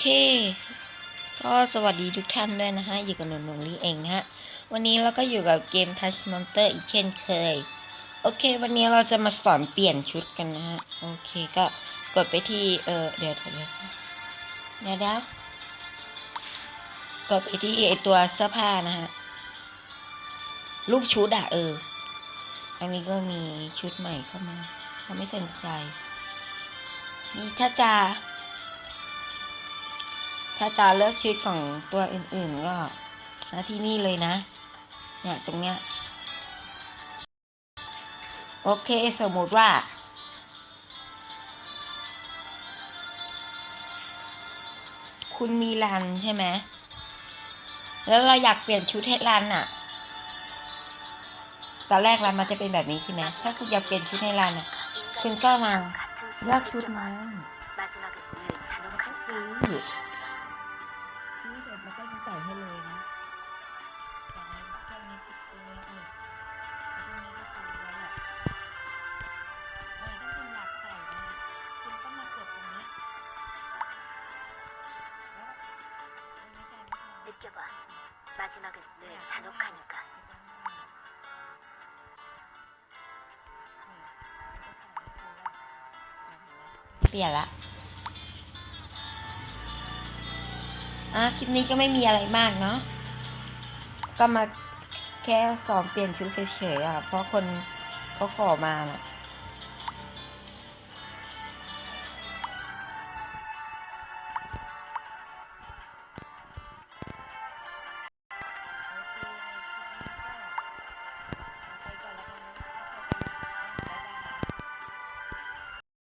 เค ก็สวัสดีทุกท่านด้วยนะฮะ อยู่กับหนุ่มหนุ่มลีเองฮะ วันนี้เราก็อยู่กับเกม Touch Monster อีกเช่นเคย โอเค วันนี้เราจะมาสอนเปลี่ยนชุดกันนะฮะ โอเคก็กดไปที่ เออเดี๋ยวเดี๋ยวเดี๋ยวเดี๋ยวเดี๋ยวกดไปที่ไอตัวเสื้อผ้านะฮะ รูปชุดอะเออ อันนี้ก็มีชุดใหม่เข้ามาเราไม่สนใจ นี่ถ้าจะ ถ้าจะเลือกชุดของตัวอื่นๆ ก็นะที่นี่เลยนะ เนี่ยตรงเนี้ย โอเคสมมุติว่าคุณมีรันใช่ไหม แล้วเราอยากเปลี่ยนชุดให้รันอะตอนแรกรันมันจะเป็นแบบนี้ใช่ไหม ถ้าคุณอยากเปลี่ยนชุดให้รันอะคุณก็มาเลือกชุดนั้น แล้วก็จะใส่ให้เลยนะแต่ในแค่นี้ก็ซื้อแล้วเออพวกนี้ก็ซื้อแล้วแหละเออถ้าคุณอยากใส่นะคุณก็มากดตรงนี้แล้วตรงนี้ใส่ไม่ทัน 느껴봐 마지막은 늘 잔혹하니까 เปลี่ยนละ อะคลิปนี้ก็ไม่มีอะไรมากเนาะก็มาแค่สอนเปลี่ยนชุดเฉยๆอะเพราะคนเขาขอมาน่ะ